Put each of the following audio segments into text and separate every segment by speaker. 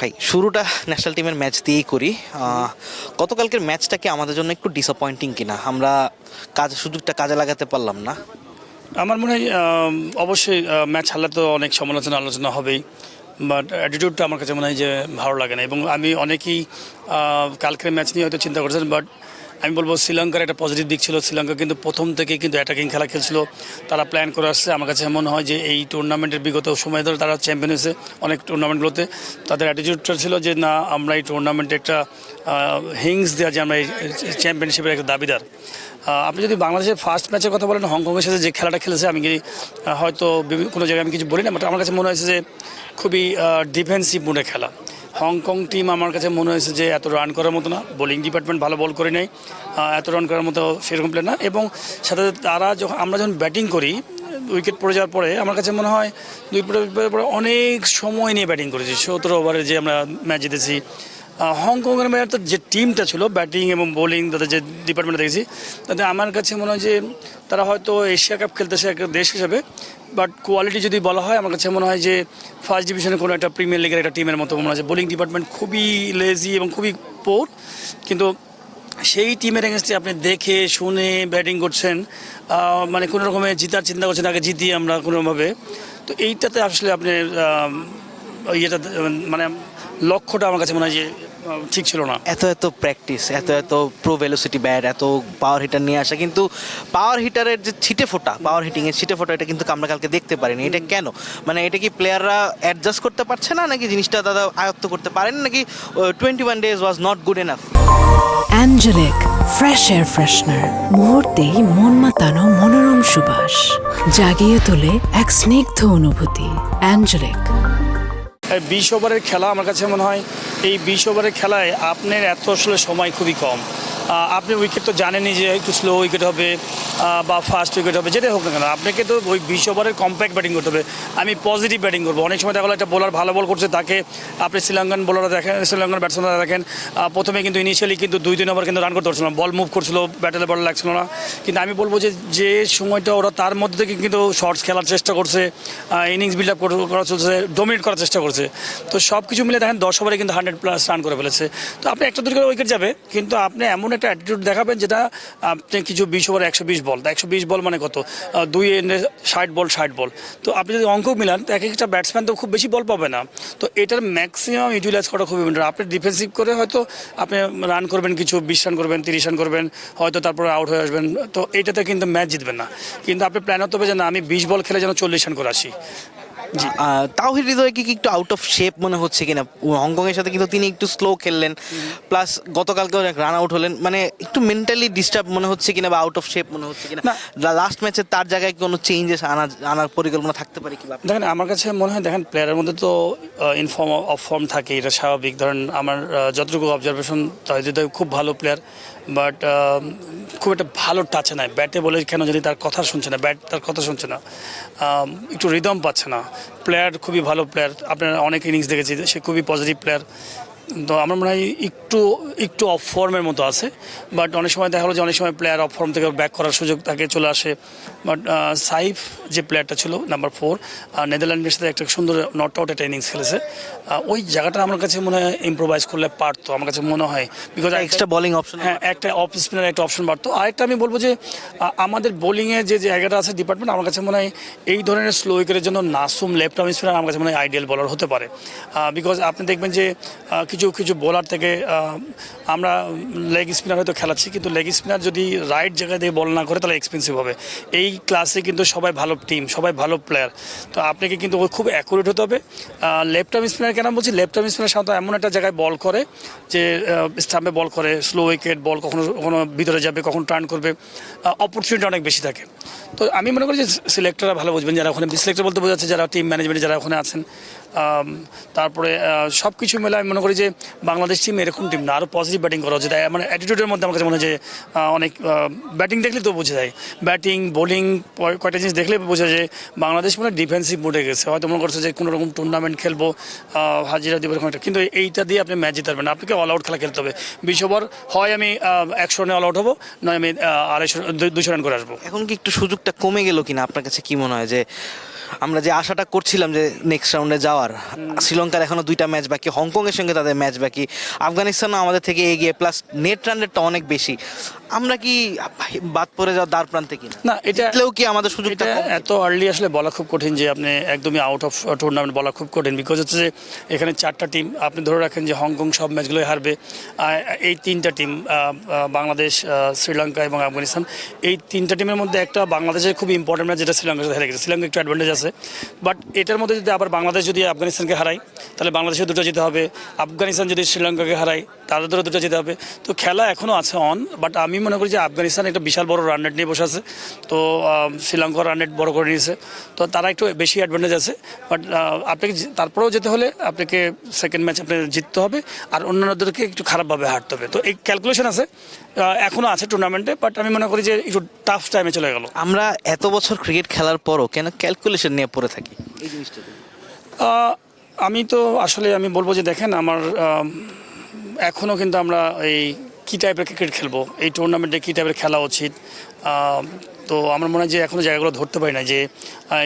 Speaker 1: ভাই, শুরুটা ন্যাশনাল টিমের ম্যাচ দিয়েই করি। গতকালকের ম্যাচটাকে আমাদের জন্য একটু ডিসঅ্যাপয়েন্টিং কিনা? আমরা কাজ, সুযোগটা কাজে লাগাতে পারলাম না।
Speaker 2: আমার মনে হয় অবশ্যই ম্যাচ হারলে তো অনেক সমালোচনা আলোচনা হবেই। বাট অ্যাটিটিউডটা আমার কাছে মনে হয় যে ভালো লাগে না। এবং আমি অনেকেই কালকের ম্যাচ নিয়ে হয়তো চিন্তা করেছেন বাট আমি বলব শ্রীলঙ্কার একটা পজিটিভ দিক ছিল শ্রীলঙ্কা কিন্তু প্রথম থেকে কিন্তু অ্যাটাকিং খেলা খেলছিল। তারা প্ল্যান করে আসছে। আমার কাছে মনে হয় যে এই টুর্নামেন্টের বিগত সময় ধরে তারা চ্যাম্পিয়ন হয়েছে অনেক টুর্নামেন্টগুলোতে তাদের অ্যাটিটিউডটা ছিল যে, না, আমরা এই টুর্নামেন্টে একটা হিংস দেওয়া যে আমরা এই চ্যাম্পিয়নশিপের একটা দাবিদার। আপনি যদি বাংলাদেশের ফার্স্ট ম্যাচের কথা বলেন, হংকংয়ের সাথে যে খেলাটা খেলেছে, আমি হয়তো কোনো জায়গায় আমি কিছু বলি না বাট আমার কাছে মনে হয়েছে যে খুবই ডিফেন্সিভ মুডে খেলা। হংকং টিম আমার কাছে মনে হয়েছে যে এত রান করার মতো না। বোলিং ডিপার্টমেন্ট ভালো বল করে নেয়। এত রান করার মতো সেরকম প্লেয়ার না। এবং সাথে সাথে তারা যখন আমরা যখন ব্যাটিং করি উইকেট পড়ে যাওয়ার পরে আমার কাছে মনে হয় দুই পরে অনেক সময় নিয়ে ব্যাটিং করেছি। সতেরো ওভারে যে আমরা ম্যাচ জিতেছি হংকংয়ের ম্যাচ যে টিমটা ছিল ব্যাটিং এবং বোলিং তাদের যে ডিপার্টমেন্ট দেখেছি, তাতে আমার কাছে মনে হয় যে তারা হয়তো এশিয়া কাপ খেলতেছে একটা দেশ হিসাবে বাট কোয়ালিটি যদি বলা হয়, আমার কাছে মনে হয় যে ফার্স্ট ডিভিশনে কোনো একটা প্রিমিয়ার লিগের একটা টিমের মতো মনে হয় বোলিং ডিপার্টমেন্ট খুবই লেজি এবং খুবই পোর কিন্তু সেই টিমের এগেনস্টে আপনি দেখে, শুনে ব্যাটিং করছেন মানে কোনো রকমের জিতার চিন্তা করছেন, আগে জিতি আমরা কোনোভাবে, তো এইটাতে আসলে আপনি ইয়েটা মানে লক্ষ্যটা আমার কাছে মনে হয় যে ঠিক ছিল না।
Speaker 1: এত এত প্র্যাকটিস এত এত প্রো ভেলোসিটি ব্যাট এত পাওয়ার হিটার নিয়ে আসা কিন্তু পাওয়ার হিটারের যে ছিটে ফোটা পাওয়ার হিটিংয়ের ছিটে ফোটা এটা কিন্তু আমরা কালকে দেখতে পারিনি। এটা কেন? মানে এটা কি প্লেয়াররা অ্যাডজাস্ট করতে পারছে না নাকি জিনিসটা দাদা আয়ত্ত করতে পারেন নাকি twenty one days was not good enough
Speaker 3: angelic fresh air freshener মুহূর্তেই মন মাতানো মনোরম সুবাস জাগিয়ে তোলে এক স্নিগ্ধ অনুভূতি। অ্যাঞ্জেলিক
Speaker 2: বিশ ওভারের খেলা আমার কাছে মনে হয় এই বিশ ওভারের খেলায় আপনার এত আসলে সময় খুবই কম। আপনি উইকেট তো জানেনই যে একটু স্লো উইকেট হবে। বা ফার্স্ট উইকেট হবে, যেটাই হোক না কেন, আপনাকে তো ওই বিশ ওভারের কম্প্যাক্ট ব্যাটিং করতে হবে। আমি পজিটিভ ব্যাটিং করব। অনেক সময় দেখা একটা বোলার ভালো বল করছে, তাকে আপনি শ্রীলঙ্কান বোলাররা দেখেন, শ্রীলঙ্কান ব্যাটসম্যানরা দেখেন। প্রথমে কিন্তু ইনিশিয়ালি কিন্তু দুই, তিন ওভার কিন্তু রান করতে পারছিল বল মুভ করছিল ব্যাটেলে বল লাগছিল না। কিন্তু আমি বলব যে যে সময়টা ওরা তার মধ্যে থেকে কিন্তু শর্টস খেলার চেষ্টা করছে ইনিংস বিল্ড আপ করা চলছে ডোমিনেট করার চেষ্টা করছে। তো সব কিছু মিলে দেখেন, দশ ওভারে কিন্তু হান্ড্রেড প্লাস রান করে ফেলেছে। তো আপনি একটা দুটো উইকেট যাবে, কিন্তু আপনি এমন একটা অ্যাটিটিউড দেখাবেন যেটা আপনি কিছু বিশ ওভার একশো বিশ বল একশো বিশ বল মানে কত? দুই এন্ডে ষাট বল ষাট বল। তো আপনি যদি অঙ্ক মিলান, তো এক একটা ব্যাটসম্যান তো খুব বেশি বল পাবে না। তো এটার ম্যাক্সিমাম ইউটিলাইজ করা খুব ইম্পর্টেন্ট আপনি ডিফেন্সিভ করে হয়তো আপনি রান করবেন কিছু, বিশ রান করবেন, তিরিশ রান করবেন, হয়তো তারপরে আউট হয়ে আসবেন। তো এটাতে কিন্তু ম্যাচ জিতবেন না। কিন্তু আপনি প্ল্যান হতে হবে যে না, আমি বিশ বল খেলে যেন চল্লিশ রান করে আসি। জি
Speaker 1: তাওহিদ হৃদয় কি কি একটু আউট অফ শেপ মনে হচ্ছে কিনা? হংকং এর সাথে কিন্তু তিনি একটু স্লো খেললেন প্লাস গতকালকে অনেক রান আউট হলেন মানে একটু মেন্টালি ডিস্টার্ব মনে হচ্ছে কিনা বা আউট অফ শেপ মনে হচ্ছে কিনা? লাস্ট ম্যাচে তার জায়গায় কোনো চেঞ্জেস আনার আনার পরিকল্পনা থাকতে পারে কি
Speaker 2: দেখেন আমার কাছে মনে হয় দেখেন প্লেয়ারের মধ্যে তো ইনফর্ম অফ ফর্ম থাকে এটা স্বাভাবিক। ধরেন আমার যতটুকু অবজারভেশন তাহিদ খুব ভালো প্লেয়ার বাট খুব একটা ভালো টাচে নাই। ব্যাটে বলে কেন যদি তার কথা শুনছে না। ব্যাট তার কথা শুনছে না। একটু রিদম পাচ্ছে না। প্লেয়ার খুবই ভালো প্লেয়ার আপনার অনেক ইনিংস দেখেছি, সে খুবই পজিটিভ প্লেয়ার তো আমার মনে হয় একটু একটু অফ ফর্মের মতো আছে বাট অনেক সময় দেখা গেলো যে অনেক সময় প্লেয়ার অফ ফর্ম থেকে ব্যাক করার সুযোগ তাকে চলে আসে। বাট সাইফ যে প্লেয়ারটা ছিল নাম্বার ফোর নেদারল্যান্ডের সাথে একটা সুন্দর নট আউট একটা ইনিংস খেলেছে। ওই জায়গাটা আমার কাছে মনে হয় ইম্প্রোভাইজ করলে পারতো আমার কাছে মনে হয়। বিকজ
Speaker 1: এক্সট্রা বোলিং অপশন
Speaker 2: হ্যাঁ একটা অফ স্পিনার একটা অপশন বাড়তো আরেকটা আমি বলব যে আমাদের বোলিংয়ে যে জায়গাটা আছে ডিপার্টমেন্ট আমার কাছে মনে হয় এই ধরনের স্লো উইকেটের জন্য নাসুম লেফট আর্ম স্পিনার আমার কাছে মনে হয় আইডিয়াল বলার হতে পারে। বিকজ আপনি দেখবেন যে কিছু কিছু বোলার থেকে আমরা লেগ স্পিনার হয়তো খেলাচ্ছি, কিন্তু লেগ স্পিনার যদি রাইট জায়গায় দিয়ে বল না করে, তাহলে এক্সপেন্সিভ হবে। এই ক্লাসে কিন্তু সবাই ভালো টিম সবাই ভালো প্লেয়ার তো আপনাকে কিন্তু খুব অ্যাকুরেট হতে হবে। লেফট আর্ম স্পিনার কেন বলছি? লেফট আর্ম স্পিনার সাধারণত এমন একটা জায়গায় বল করে, যে স্টাম্পে বল করে স্লো উইকেট বল কখনো কখনো ভিতরে যাবে, কখনো টার্ন করবে। অপরচুনিটি অনেক বেশি থাকে। তো আমি মনে করি যে সিলেক্টররা ভালো বুঝবেন, যারা ওখানে সিলেক্টর বলতে বোঝাচ্ছে যারা টিম ম্যানেজমেন্টে যারা ওখানে আছেন। তারপরে সব কিছু মিলে আমি মনে করি যে বাংলাদেশ টিম এরকম টিম না। আরও পজিটিভ ব্যাটিং করা উচিত। মানে অ্যাটিটিউডের মধ্যে আমার কাছে মনে হয় যে অনেক ব্যাটিং দেখলে তো বোঝা যায়। ব্যাটিং বোলিং কয়টা জিনিস দেখলে বোঝা যায় বাংলাদেশ মানে ডিফেন্সিভ মোডে গেছে। হয়তো মনে করছে যে কোনো রকম টুর্নামেন্ট খেলব হাজিরা দিব এরকম একটা। কিন্তু এইটা দিয়ে আপনি ম্যাচ জিতে পারবেন। আপনাকে অল আউট খেলা খেলতে হবে। বিশ ওভার হয় আমি একশো রানে অল আউট হব, নয় আমি আড়াইশো দুশো রান করে আসব।
Speaker 1: এখন কি একটু সুযোগটা কমে গেল কিনা? আপনার কাছে কি মনে হয় যে আমরা যে আশাটা করছিলাম যে নেক্সট রাউন্ডে যাওয়ার শ্রীলঙ্কার এখনও দুইটা ম্যাচ বাকি হংকংয়ের সঙ্গে তাদের ম্যাচ বাকি আফগানিস্তানও আমাদের থেকে এগিয়ে প্লাস নেট রান রেটটা অনেক বেশি। আমরা কি বাদ পড়ে যাওয়ার দ্বার প্রান্তে কিনা?
Speaker 2: না এটা
Speaker 1: জিতলেও কি আমাদের সুযোগটা
Speaker 2: এত আর্লি আসলে বলা খুব কঠিন যে আপনি একদমই আউট অফ টুর্নামেন্ট বলা খুব কঠিন। বিকজ হচ্ছে যে এখানে চারটা টিম আপনি ধরে রাখেন যে হংকং সব ম্যাচগুলোই হারবে। এই তিনটা টিম বাংলাদেশ শ্রীলঙ্কা এবং আফগানিস্তান এই তিনটা টিমের মধ্যে একটা বাংলাদেশের খুব ইম্পর্টেন্ট ম্যাচ যেটা শ্রীলঙ্কার সাথে হেরে গেছে। শ্রীলঙ্কা একটু অ্যাডভান্টেজ আছে। বাট এটার মধ্যে যদি আবার বাংলাদেশ যদি আফগানিস্তানকে হারায়, তাহলে বাংলাদেশে দুটো যেতে হবে। আফগানিস্তান যদি শ্রীলঙ্কাকে হারায় তাদেরও দুটো যেতে হবে। তো খেলা এখনও আছে অন বাট আমি মনে করি যে আফগানিস্তান একটা বিশাল বড় রান রেট নিয়ে বসে আছে। তো শ্রীলঙ্কার রান রেট বড় করে নিয়েছে। তো তারা একটু বেশি অ্যাডভান্টেজ আছে বাট আপনাকে তারপরেও যেতে হলে আপনাকে সেকেন্ড ম্যাচ আপনাকে জিততে হবে আর অন্যান্যদেরকে একটু খারাপভাবে হারতে হবে। তো এই ক্যালকুলেশন আছে এখনও আছে টুর্নামেন্টে বাট আমি মনে করি যে একটু টাফ টাইমে চলে গেল।
Speaker 1: আমরা এত বছর ক্রিকেট খেলার পরও কেন ক্যালকুলেশন নিয়ে পড়ে থাকি? এই জিনিসটা
Speaker 2: আমি তো আসলে আমি বলব যে দেখেন আমার আম, এখনও কিন্তু আমরা এই কী টাইপের ক্রিকেট খেলব? এই টুর্নামেন্টে কী টাইপের খেলা উচিত? তো আমার মনে হয় যে এখনও জায়গাগুলো ধরতে পারি না যে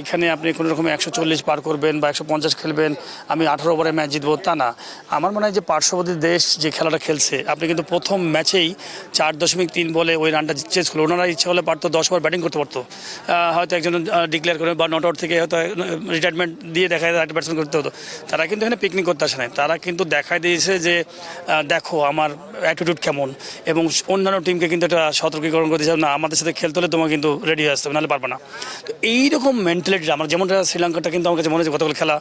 Speaker 2: এখানে আপনি কোনো রকম একশো চল্লিশ পার করবেন বা একশো পঞ্চাশ খেলবেন, আমি আঠারো ওভারে ম্যাচ জিতবো, তা না। আমার মনে হয় যে পার্শ্ববর্তী দেশ যে খেলাটা খেলছে, আপনি কিন্তু প্রথম ম্যাচেই চার দশমিক তিন বলে ওই রানটা চেস করল। ওনারা ইচ্ছা হলে পারতো, দশ ওভার ব্যাটিং করতে পারতো। হয়তো একজন ডিক্লেয়ার করে বা নট আউট থেকে হয়তো রিটায়ারমেন্ট দিয়ে দেখা যায় ব্যাটসম্যান করতে হতো। তারা কিন্তু এখানে পিকনিক করতে আসে নাই। তারা কিন্তু দেখাই দিয়েছে যে দেখো আমার অ্যাটিটিউড কেমন এবং অন্যান্য টিমকে কিন্তু একটা সতর্কীকরণ করে দিয়েছে। না, আমাদের সাথে খেলতে হলে তোমাকে কিন্তু রেডি হয়ে আসতে হবে, নাহলে পারবে না। তো এইরকম মেন্টালিটি আমার, যেমনটা শ্রীলঙ্কাটা কিন্তু আমার কাছে মনে হচ্ছে গতকাল খেলা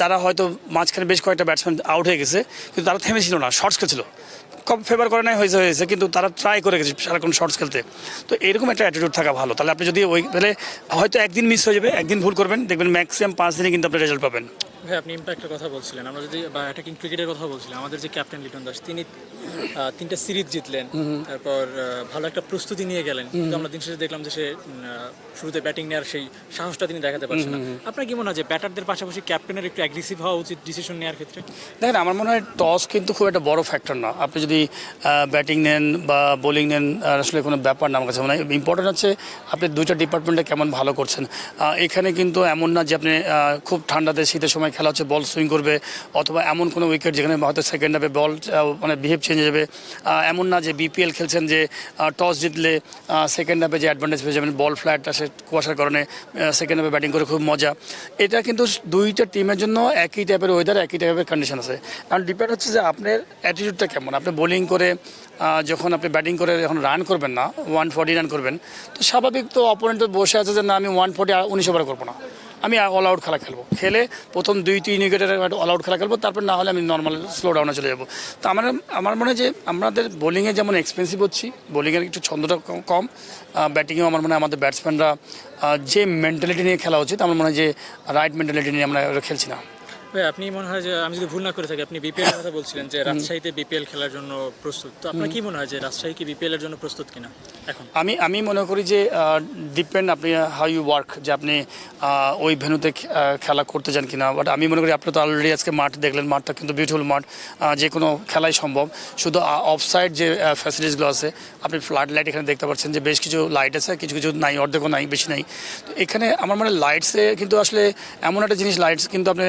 Speaker 2: তারা হয়তো মাঝখানে বেশ কয়েকটা ব্যাটসম্যান আউট হয়ে গেছে, কিন্তু তারা থেমেছিল না শর্টস খেলছিল। কম ফেভার করে নাই, হয়েছে হয়েছে, কিন্তু তারা ট্রাই করে গেছে সারাক্ষণ শর্টস খেলতে। তো এরকম একটা অ্যাটিটিউড থাকা ভালো। তাহলে আপনি যদি ওই, তাহলে হয়তো একদিন মিস হয়ে যাবে, একদিন ভুল করবেন, দেখবেন ম্যাক্সিমাম পাঁচ দিনে কিন্তু আপনি রেজাল্ট পাবেন।
Speaker 4: ভাই আপনি ইম্প্যাক্টের কথা বলছিলেন। আমরা যদি বা অ্যাটাকিং ক্রিকেটের কথা বলছিলাম আমাদের যে ক্যাপ্টেন লিটন দাস তিনি তিনটা সিরিজ জিতলেন। তারপর ভালো একটা প্রস্তুতি নিয়ে গেলেন। কিন্তু আমরা দিন শেষে দেখলাম যে সে শুরুতে ব্যাটিং নেওয়ার সেই সাহসটা তিনি দেখাতে পারছেন না। আপনার কি মনে হয় যে ব্যাটারদের পাশাপাশি ক্যাপ্টেনের একটু অ্যাগ্রেসিভ হওয়া উচিত ডিসিশন নেওয়ার ক্ষেত্রে?
Speaker 2: দেখেন আমার মনে হয় টস কিন্তু খুব একটা বড় ফ্যাক্টর না। আপনি যদি ব্যাটিং নেন বা বোলিং নেন আসলে কোনো ব্যাপার না আমার কাছে মনে হয়। ইম্পর্টেন্ট হচ্ছে আপনি দুইটা ডিপার্টমেন্টে কেমন ভালো করছেন। এখানে কিন্তু এমন না যে আপনি খুব ঠান্ডাতে শীতের সময় খেলা হচ্ছে বল সুইং করবে, অথবা এমন কোনো উইকেট যেখানে হয়তো সেকেন্ড হাফে বল মানে বিহেভ চেঞ্জ হয়ে যাবে। এমন না যে বিপিএল খেলছেন যে টস জিতলে সেকেন্ড হাফে যে অ্যাডভান্টেজ পেয়ে যাবেন বল ফ্ল্যাট আসে কুয়াশার কারণে সেকেন্ড হাফে ব্যাটিং করে খুব মজা। এটা কিন্তু দুইটা টিমের জন্য একই টাইপের ওয়েদার একই টাইপের কন্ডিশন আছে। কারণ ডিপেন্ড হচ্ছে যে আপনার অ্যাটিটিউডটা কেমন। আপনি বোলিং করে যখন আপনি ব্যাটিং করে যখন রান করবেন না ওয়ান ফর্টি রান করবেন, তো স্বাভাবিক তো অপোনেন্ট বসে আছে যে না, আমি ওয়ান ফর্টি উনিশ ওভার করব না। আমি অল আউট খেলা খেলব। খেলে প্রথম দুই, তিন উইকেটের অল আউট খেলা খেলব, তারপর না হলে আমি নর্মাল স্লো ডাউনে চলে যাব। তো আমার আমার মনে হয় যে আমাদের বোলিংয়ে যেমন এক্সপেন্সিভ হচ্ছি বোলিংয়ের একটু ছন্দটা কম- ব্যাটিংয়েও আমার মনে হয় আমাদের ব্যাটসম্যানরা যে মেন্টালিটি নিয়ে খেলা উচিত, আমার মনে হয় যে রাইট মেন্টালিটি নিয়ে আমরা খেলছি না।
Speaker 4: ভাই আপনি মনে হয় যে আমি যদি ভুল না করে থাকি আপনি বিপিএল কথা বলছিলেন যে রাজশাহীতে বিপিএল খেলার জন্য প্রস্তুত। তো আপনার কি মনে হয় যে রাজশাহী কি বিপিএল এর জন্য প্রস্তুত কিনা এখন?
Speaker 2: আমি আমি মনে করি যে ডিপেন্ড আপনি হাউ ইউ ওয়ার্ক যে আপনি ওই ভেনুতে খেলা করতে চান কিনা। বাট আমি মনে করি আপনি তো অলরেডি আজকে মাঠ দেখলেন মাঠটা কিন্তু বিউটিফুল মাঠ যে কোনো খেলাই সম্ভব। শুধু অফ সাইড যে ফ্যাসিলিটিসগুলো আছে আপনি ফ্লাড লাইট এখানে দেখতে পাচ্ছেন যে বেশ কিছু লাইট আছে কিছু কিছু নাই অর্ধেকও নাই বেশি নাই। তো এখানে আমার মানে লাইটসে কিন্তু আসলে এমন একটা জিনিস লাইটস কিন্তু আপনি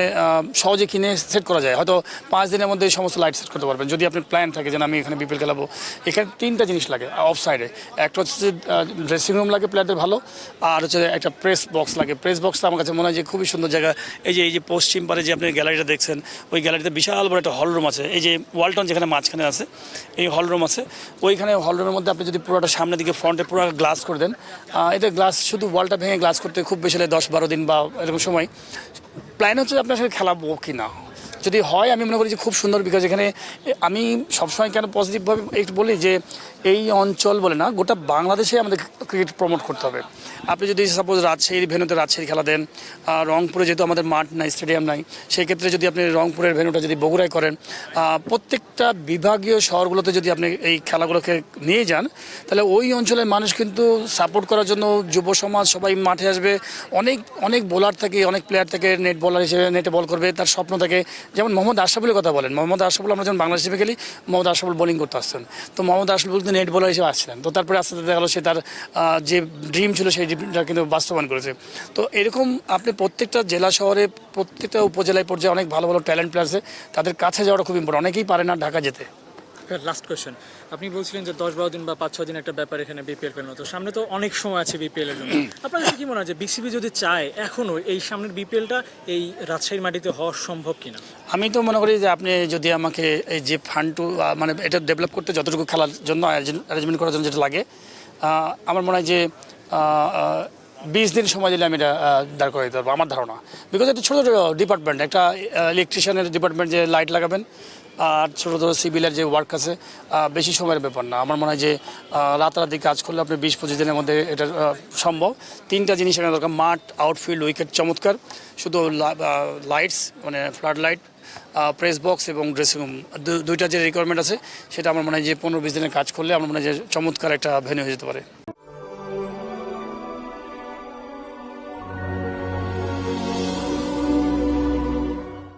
Speaker 2: সহজে কিনে সেট করা যায়। হয়তো পাঁচ দিনের মধ্যে এই সমস্ত লাইট সেট করতে পারবেন। যদি আপনার প্ল্যান থাকে যে আমি এখানে বিপিএল খেলাবো, এখানে তিনটা জিনিস লাগে অফ সাইডে একটা হচ্ছে ড্রেসিং রুম লাগে প্লেয়ারদের ভালো, আর হচ্ছে একটা প্রেস বক্স লাগে। প্রেস বক্সটা আমার কাছে মনে হয় যে খুবই সুন্দর জায়গা। এই যে এই যে পশ্চিম পারে যে আপনি গ্যালারিটা দেখছেন, ওই গ্যালারিতে বিশাল বড় একটা হল রুম আছে। এই যে ওয়ালটন যেখানে মাঝখানে আছে, এই হল রুম আছে। ওইখানে হল রুমের মধ্যে আপনি যদি পুরোটা সামনের দিকে ফ্রন্টে পুরো গ্লাস করে দেন এটা গ্লাস শুধু ওয়ালটা ভেঙে গ্লাস করতে খুব বেশি হলে দশ বারো দিন বা এরকম সময় প্ল্যান হচ্ছে আপনার সাথে খেলাবো কি না যদি হয়, আমি মনে করি যে খুব সুন্দর বিকজ এখানে আমি সবসময় কেন পজিটিভভাবে একটু বলি যে এই অঞ্চল বলে না, গোটা বাংলাদেশে আমাদের ক্রিকেট প্রমোট করতে হবে। আপনি যদি সাপোজ রাজশাহীর ভেনুতে রাজশাহীর খেলা দেন রংপুরে যেহেতু আমাদের মাঠ নাই স্টেডিয়াম নাই সেই ক্ষেত্রে যদি আপনি রংপুরের ভেনুটা যদি বগুড়ায় করেন প্রত্যেকটা বিভাগীয় শহরগুলোতে যদি আপনি এই খেলাগুলোকে নিয়ে যান, তাহলে ওই অঞ্চলের মানুষ কিন্তু সাপোর্ট করার জন্য যুব সমাজ সবাই মাঠে আসবে। অনেক অনেক বোলার থাকে, অনেক প্লেয়ার থাকে নেট বলার হিসেবে নেটে বল করবে, তার স্বপ্ন থাকে যেমন মোহাম্মদ আশরাফুলের কথা বলেন, মোহাম্মদ আশরাফুল আমরা যখন বাংলাদেশে খেলি, মোহাম্মদ আশরাফুল বোলিং করতে আসতেন তো মোহাম্মদ আশরাফুল কিন্তু নেট বোলার হিসেবে আসছিলেন। তো তারপরে আস্তে আস্তে দেখা গেলো সে তার যে ড্রিম ছিল সেই ড্রিমটা কিন্তু বাস্তবায়ন করেছে। তো এরকম আপনি প্রত্যেকটা জেলা শহরে, প্রত্যেকটা উপজেলায় পর্যায়ে অনেক ভালো ভালো ট্যালেন্ট প্লেয়ার আছে, তাদের কাছে যাওয়াটা খুব ইম্পর্টেন্ট অনেকেই পারে না ঢাকা যেতে।
Speaker 4: লাস্ট কোয়েশ্চেন আপনি বলছিলেন যে দশ বারো দিন বা পাঁচ ছ দিন একটা ব্যাপার এখানে বিপিএল খেলানো। তো সামনে তো অনেক সময় আছে বিপিএল এর জন্য। আপনার কি মনে হয় যে বিসিবি যদি চায় এখনও এই সামনের বিপিএলটা এই রাজশাহীর মাটিতে হওয়া সম্ভব কিনা?
Speaker 2: আমি তো মনে করি যে আপনি যদি আমাকে এই যে ফান্ড মানে এটা ডেভেলপ করতে যতটুকু খেলার জন্য অ্যারেঞ্জমেন্ট করার জন্য যেটা লাগে আমার মনে হয় যে বিশ দিন সময় দিলে আমি এটা দাঁড় করে দিতে পারব, আমার ধারণা। বিকজ এটা ছোটো ছোটো ডিপার্টমেন্ট একটা ইলেকট্রিশিয়ানের ডিপার্টমেন্ট যে লাইট লাগাবেন আর ছোটো ছোটো সিভিলের যে ওয়ার্ক আছে বেশি সময়ের ব্যাপার না। আমার মনে হয় যে রাতারাতি কাজ করলে আপনি বিশ পঁচিশ দিনের মধ্যে এটা সম্ভব। তিনটা জিনিস এখানে দরকার, মাঠ আউটফিল্ড উইকেট চমৎকার। শুধু লাইটস মানে ফ্লাড লাইট প্রেস বক্স এবং ড্রেসিং রুম দুইটা যে রিকোয়ারমেন্ট আছে, সেটা আমার মনে হয় যে পনেরো বিশ দিনের কাজ করলে আমার মনে হয় যে চমৎকার একটা ভেন্যু হয়ে যেতে পারে।